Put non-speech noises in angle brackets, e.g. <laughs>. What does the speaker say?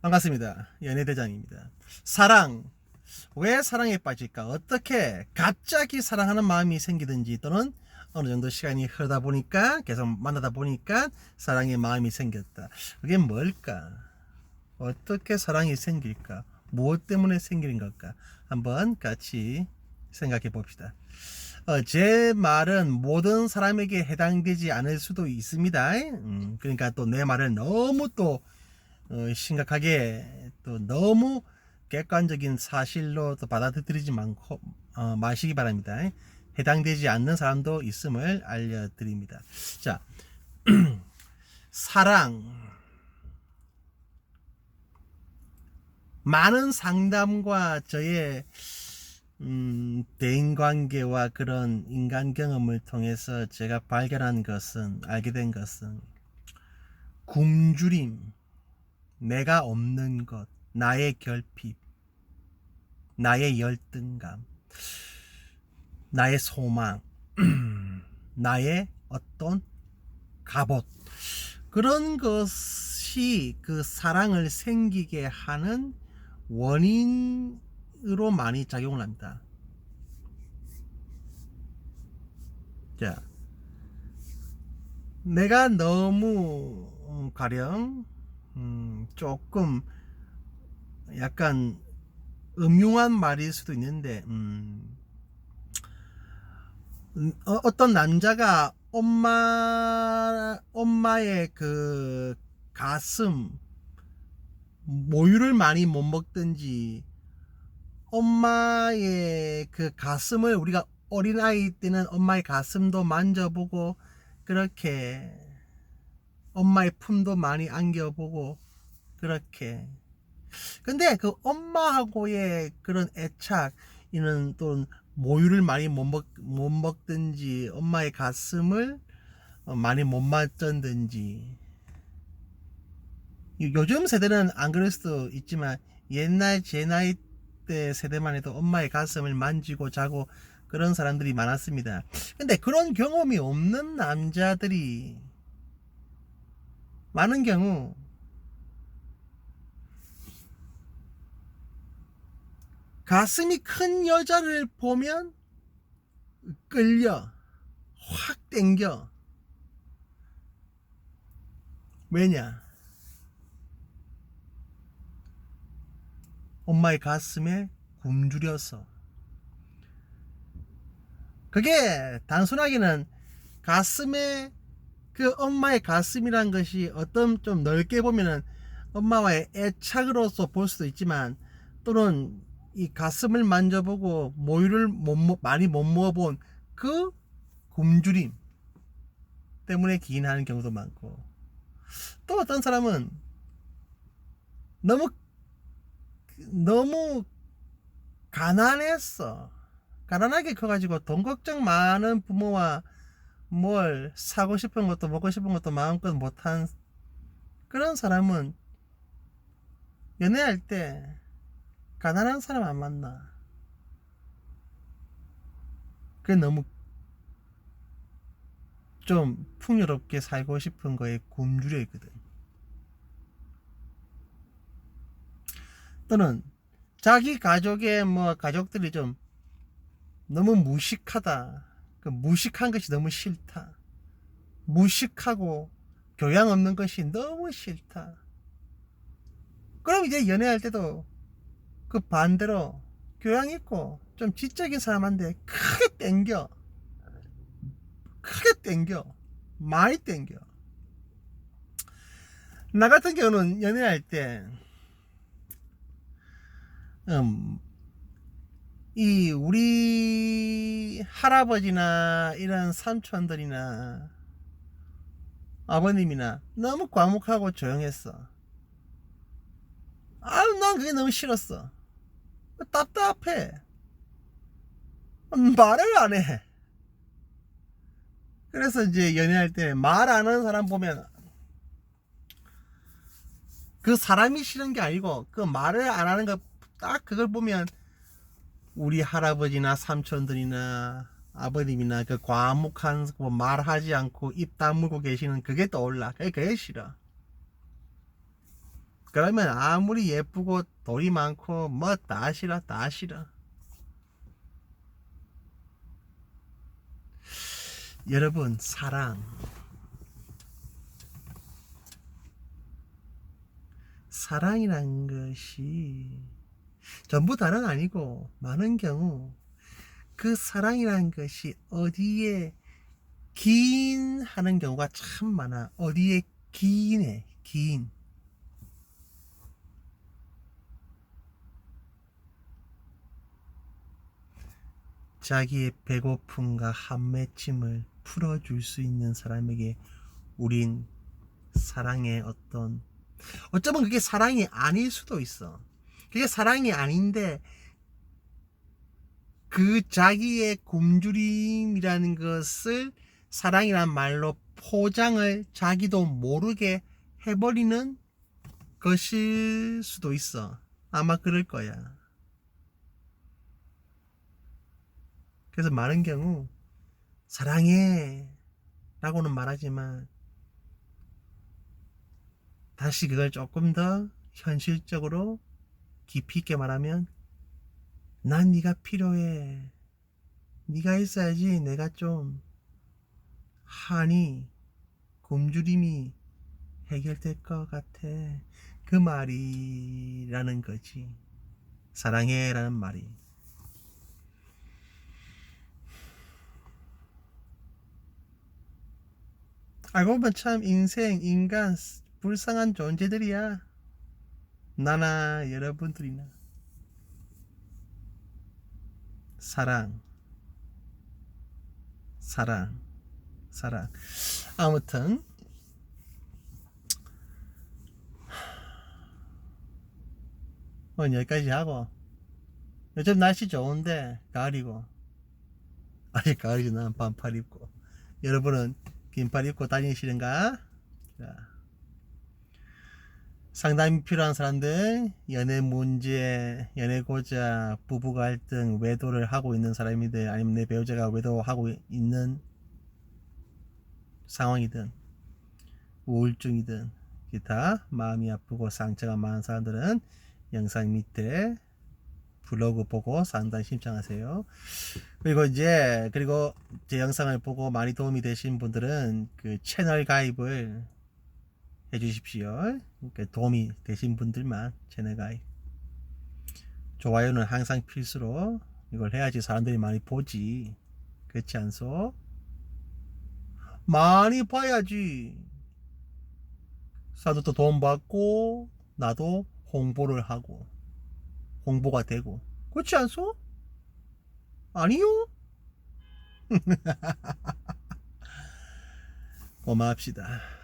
반갑습니다. 연예대장입니다. 사랑. 왜 사랑에 빠질까? 어떻게 갑자기 사랑하는 마음이 생기든지 또는 어느 정도 시간이 흐르다 보니까 계속 만나다 보니까 사랑의 마음이 생겼다. 그게 뭘까? 어떻게 사랑이 생길까? 무엇 때문에 생기는 걸까? 한번 같이 생각해 봅시다. 어, 제 말은 모든 사람에게 해당되지 않을 수도 있습니다. 음, 그러니까 또 내 말을 너무 또 어, 심각하게 또 너무 객관적인 사실로 또 받아들이지 않고 어, 마시기 바랍니다. 해당되지 않는 사람도 있음을 알려드립니다. 자, <clears throat> 사랑. 많은 상담과 저의 음, 대인 관계와 그런 인간 경험을 통해서 제가 발견한 것은 알게 된 것은 굶주림, 내가 없는 것, 나의 결핍, 나의 열등감, 나의 소망, <clears throat> 나의 어떤 갑옷 그런 것이 그 사랑을 생기게 하는 원인으로 많이 작용을 합니다. 자, 내가 너무 음, 가령 음, 조금 약간 음흉한 말일 수도 있는데 음, 음, 어, 어떤 남자가 엄마 엄마의 그 가슴 모유를 많이 못 먹든지 엄마의 그 가슴을 우리가 어린아이 때는 엄마의 가슴도 만져보고 그렇게 엄마의 품도 많이 안겨보고 그렇게 근데 그 엄마하고의 그런 애착 이는 또 모유를 많이 못, 먹, 못 먹든지 엄마의 가슴을 어, 많이 못 맞던든지 요즘 세대는 안 그럴 수도 있지만 옛날 제 나이 때 세대만 해도 엄마의 가슴을 만지고 자고 그런 사람들이 많았습니다. 근데 그런 경험이 없는 남자들이 많은 경우 가슴이 큰 여자를 보면 끌려 확 땡겨. 왜냐? 엄마의 가슴에 굶주려서. 그게 단순하게는 가슴에 그 엄마의 가슴이란 것이 어떤 좀 넓게 보면은 엄마와의 애착으로서 볼 수도 있지만 또는 이 가슴을 만져보고 모유를 못, 먹- 많이 못 먹어본 그 굶주림 때문에 기인하는 경우도 많고. 또 어떤 사람은 너무 너무 가난했어 가난하게 커가지고 돈 걱정 많은 부모와 뭘 사고 싶은 것도 먹고 싶은 것도 마음껏 못한 그런 사람은 연애할 때 가난한 사람 안 만나. 그게 너무 좀 풍요롭게 살고 싶은 거에 굶주려 있거든. 또는 자기 가족의 뭐 가족들이 좀 너무 무식하다. 그 무식한 것이 너무 싫다. 무식하고 교양 없는 것이 너무 싫다. 그럼 이제 연애할 때도 그 반대로 교양 있고 좀 지적인 사람한테 크게 땡겨. 크게 땡겨. 많이 땡겨. 나 같은 경우는 연애할 때, 음, 이 우리 할아버지나 이런 삼촌들이나 아버님이나 너무 과묵하고 조용했어. 아, 난 그게 너무 싫었어. 답답해. 말을 안 해. 그래서 이제 연애할 때 말 안 하는 사람 보면 그 사람이 싫은 게 아니고 그 말을 안 하는 거딱 그걸 보면 우리 할아버지나 삼촌들이나 아버님이나 그 과묵한 뭐 말하지 않고 입 다물고 계시는 그게 떠올라. 그게 싫어. 그러면 아무리 예쁘고 돈이 많고 뭐 다 싫어 다 싫어 여러분 사랑 사랑이란 것이 전부 다는 아니고 많은 경우 그 사랑이란 것이 어디에 긴 하는 경우가 참 많아. 어디에 긴해? 긴 자기의 배고픔과 한맺힘을 풀어줄 수 있는 사람에게 우린 사랑의 어떤 어쩌면 그게 사랑이 아닐 수도 있어. 그게 사랑이 아닌데 그 자기의 굶주림이라는 것을 사랑이란 말로 포장을 자기도 모르게 해버리는 것일 수도 있어. 아마 그럴 거야. 그래서 많은 경우 사랑해 라고는 말하지만 다시 그걸 조금 더 현실적으로 깊이 있게 말하면 난 네가 필요해. 네가 있어야지 내가 좀 한이 굶주림이 해결될 것 같아. 그 말이라는 거지. 사랑해 라는 말이. 알고 보면 참 인생, 인간, 불쌍한 존재들이야. 나나 여러분들이나. 사랑, 사랑, 사랑. 아무튼, 오늘 여기까지 하고, 요즘 날씨 좋은데, 가을이고, 아직 가을이지, 난 반팔 입고. 여러분은 긴팔 입고 다니시는가? 자. 상담이 필요한 사람들, 연애 문제, 연애 고자, 부부 갈등, 외도를 하고 있는 사람이든 아니면 내 배우자가 외도하고 있는 상황이든 우울증이든 기타 마음이 아프고 상처가 많은 사람들은 영상 밑에 블로그 보고 상담 신청하세요. 그리고 이제 그리고 제 영상을 보고 많이 도움이 되신 분들은 그 채널 가입을 해 주십시오. 그러니까 도움이 되신 분들만 가입. 좋아요는 항상 필수로 이걸 해야지 사람들이 많이 보지. 그렇지 않소? 많이 봐야지. 사도도 돈 받고 나도 홍보를 하고 홍보가 되고 그렇지 않소? 아니요? <laughs> 고마합시다.